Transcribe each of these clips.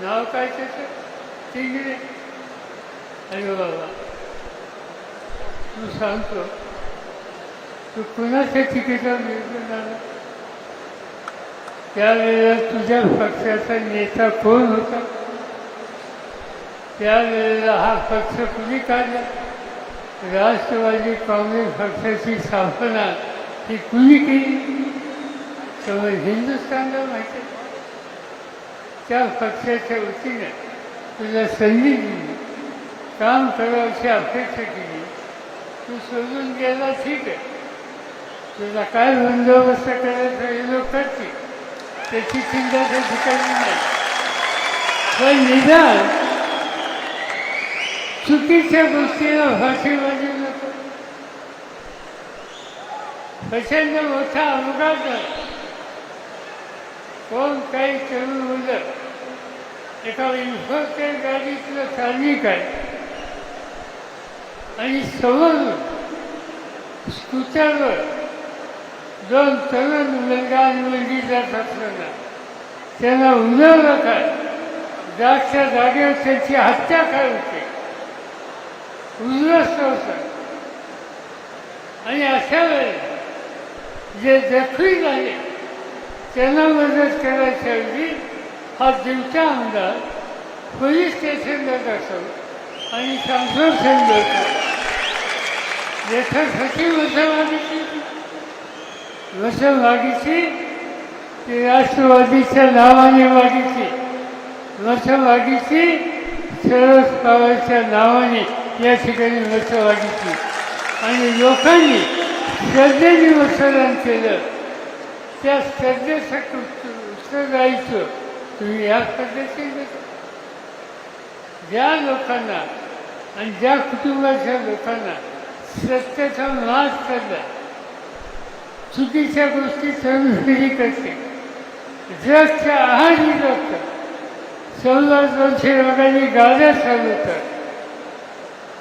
नाव काय त्याचं? तिकडे अरे बाबा. तू सांगतो. तू कुणाच्या तिकीटावर निवडून आला त्यावेळेला तुझ्या पक्षाचा नेता कोण होता? त्यावेळेला हा पक्ष कुणी काढला? राष्ट्रवादी काँग्रेस पक्षाची स्थापना ही कुणी केली? त्यामुळे हिंदुस्थानला माहिती आहे. त्या पक्षाच्या वतीने तुला संधी दिली काम करावची अपेक्षा केली तू सोडून गेला ठीक आहे तुला काय बंदोबस्त करायचा हे लोक करतील त्याची चिंता त्या ठिकाणी नाही पण निदान चुकीच्या गोष्टीला फाशीबाजी नको प्रचंड मोठा अपघात झाला कोण काही करून मुलं एका इन्फोटेड गाडीतलं स्थानिक आहे. आणि समोर स्कूटरवर दोन तरुण मुलगा आणि मुलगी जात असताना त्यांना उडवलं काय? जागच्या जागेवर त्यांची हत्या काय होते? उद्ध्वस्त होतात आणि अशा वेळेला जे जखमी झाले त्यांना मदत करायच्या ऐवजी हा दिवच्या आमदार पोलीस स्टेशनला जातो आणि संशोधन करतो याच्यासाठी मतं मागितली मतं राष्ट्रवादीच्या नावाने वाढीची मतं शरद पवारच्या नावाने या ठिकाणी मतं आणि लोकांनी श्रद्धेने वसदान केलं. त्या श्रद्धेसाठी उत्तर जायचं तुम्ही या पद्धतीने ज्या लोकांना आणि ज्या कुटुंबाच्या लोकांना सत्याचा नाश करला चुकीच्या गोष्टी संस्कृती करते ड्रगच्या आहारी जातात चौदा दोनशे लोकांनी गाड्या चालवतात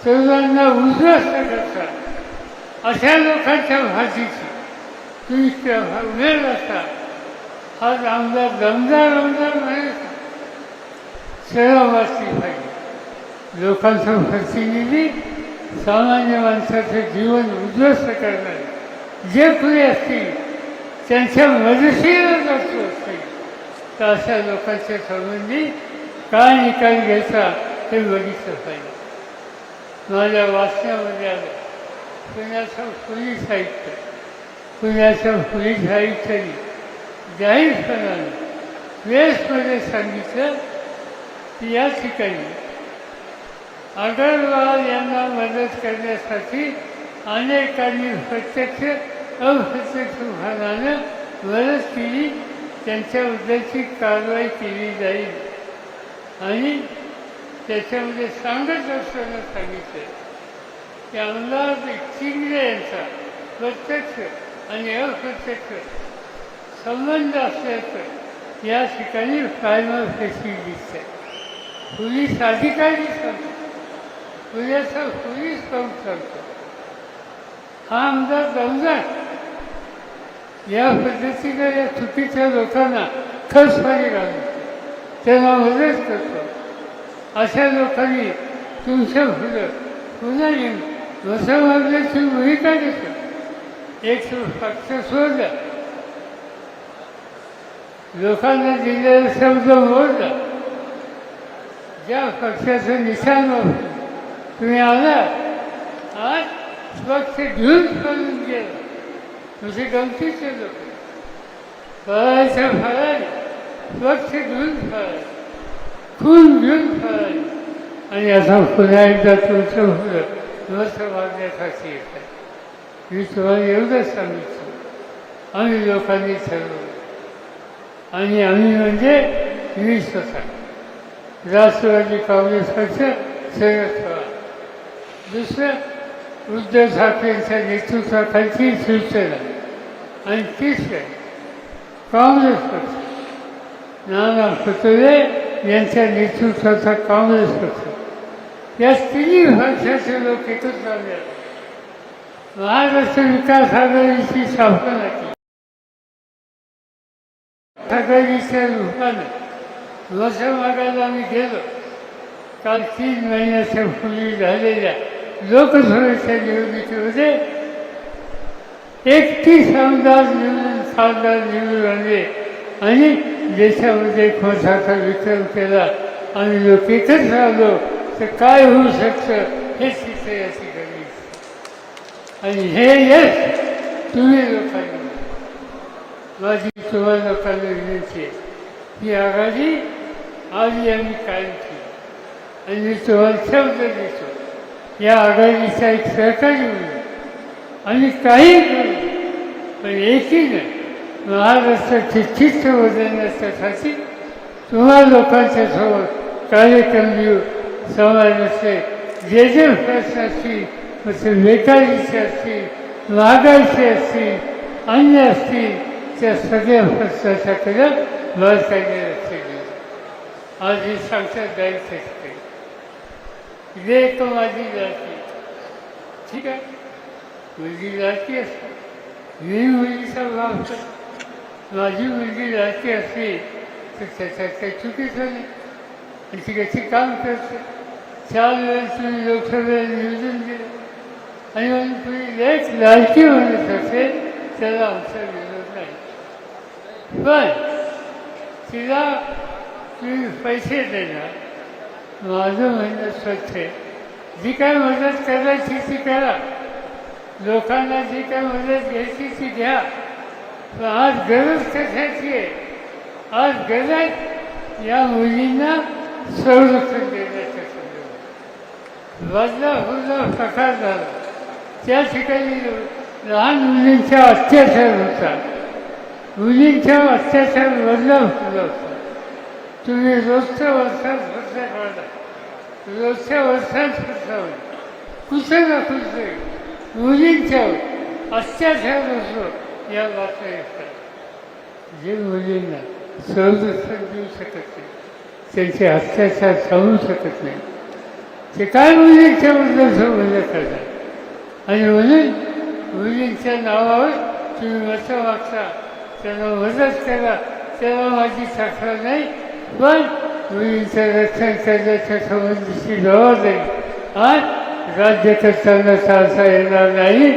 चौदांना उद्ध्वस्त करतात अशा लोकांच्या भाषेची तुम्ही उमेद असतात हा आमचा धंदा रमदार नाही. सर्व वाचली पाहिजे लोकांचं प्रतिनिधी सामान्य माणसाचं जीवन उद्ध्वस्त करणारे. जे पुढे असतील त्यांच्या मदतीला जातो असतील. तर अशा लोकांच्या संबंधी काय निकाल घ्यायचा हे बघितलं पाहिजे. माझ्या वाचण्यामध्ये आलं पुण्याचं पोलीस आयुक्त पुण्याच्या पोलीस आयुक्तांनी जाहीरपणाने प्रेसमध्ये सांगितलं की या ठिकाणी अगरवाल यांना मदत करण्यासाठी अनेकांनी प्रत्यक्ष अप्रत्यक्ष भागानं मदत केली. त्यांच्याबद्दलची कारवाई केली जाईल. आणि त्याच्यामध्ये सांगत असताना सांगितलं की आमदार चिंगरे यांचा प्रत्यक्ष आणि अप्रत्यक्ष संबंध असल्याचं या ठिकाणी प्रायमर दिसत आहे पोलीस अधिकारी सांगतो पुण्याचा पोलीस काम सांगतो हा आमदार दमदार या पद्धतीनं या चुकीच्या लोकांना खसपाणी घालतो त्यांना मदत करतो. अशा लोकांनी तुमच्या फुलं पुन्हा येऊन वसमागल्याची भूमिका घेतो एक पक्ष सोडला. लोकांना दिलेला शब्द मोडला ज्या पक्षाचं निशाण तुम्ही आला आज स्वच्छ घेऊन करून गेला तुझे गमतीचे लोक. फळाच्या फळाने स्वच्छ घेऊन फळाय खून घेऊन फळाय आणि आता पुन्हा एकदा तुमचं होतं मस्त वाढण्यासाठी येत आहे. मी तुम्हाला एवढंच सांगितलं आम्ही लोकांनी ठरवलं. आणि आम्ही म्हणजे वीस स्वतः राष्ट्रवादी काँग्रेस पक्ष शरद पवार दुसरं उद्धव ठाकरेंच्या नेतृत्वाखालची शिवसेना. आणि तिसरं काँग्रेस पक्ष. नाना पटोले यांच्या नेतृत्वाचा काँग्रेस पक्ष. या तिन्ही पक्षाचे लोक एकत्र आले. आहेत. महाराष्ट्र विकास आघाडीची स्थापना केली. आघाडीच्या रूपानं वर्ष मागायला आम्ही गेलो. काल तीन महिन्याच्या पूर्वी झालेल्या लोकसभेच्या निवडणुकीमध्ये एकतीस आमदार निवडून खासदार निवडून आले आणि देशामध्ये खोसाचा विक्रम केला आणि लोक एकच राहिलो तर काय होऊ शकतं? हे तिथे या ठिकाणी आणि हे यश तुम्ही लोकांनी माझी तुम्हाला लोकांना विनंती आहे ही आघाडी आधी आम्ही कायम केली आणि मी तुम्हाला शब्द देतो या आघाडीचा एक सहकारी म्हणून आणि काही करू पण एकीनं महाराष्ट्राचे चित्र बदलण्यासाठी तुम्हा लोकांच्या समोर कार्यक्रम देऊ समाजाचे जे जे प्रश्न असतील मग ते बेकारीचे असतील महागाईचे असतील अन्य असतील त्या सगळ्या प्रश्नाच्याकडे भारताने लक्ष दिलं आज हे सांगतात जाईल शकते लेख माझी जाती ठीक आहे मुलगी जाती असते. मी मुलगीचा लाभ माझी मुलगी जाती असली तर त्याच्यात काही चुकीचं नाही आणि ती कशी काम करते चार वेळेस तुम्ही लोकसभेला निवडून दिलं आणि म्हणून तुम्ही लेख लाडकी म्हणत असेल त्याला आमचा विरोध पण तिला तुम्ही पैसे देणार. माझं म्हणणं स्वच्छ आहे. जी काय मदत करायची ती करा. लोकांना जी काय मदत घ्यायची ती घ्या. पण आज गरज कशाची आहे? आज गरज या मुलींना संरक्षण देण्याच्या संदर्भात. बदला हुल्ला प्रकार झाला. त्या ठिकाणी लहान मुलींच्या अत्याचार होतात. मुलींच्या अत्याचार बदला होत होता तुम्ही रोजच्या वर्षात फरसा काढला रोजच्या वर्षात फरसा कुठे ना कुठे मुलींच्या अत्याचार होतो या बातम्या येतात जे मुलींना संरक्षण देऊ शकत नाही त्यांचे अत्याचार थांबू शकत नाही ते काय मुलींच्या मुलींच्याबद्दल संबंध करतात आणि म्हणून मुलींच्या नावावर तुम्ही मतं वागता त्याला मदत करा त्याला माझी तक्रार नाही पण मुलींचं रक्षण करण्याच्या संबंधीची जबाबदारी आज राज्य राज्यकर्त्यांना चालता येणार नाही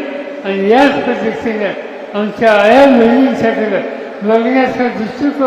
आणि याच पद्धतीने आमच्या आया मुलींच्याकडं बघण्याचा दृष्टिकोन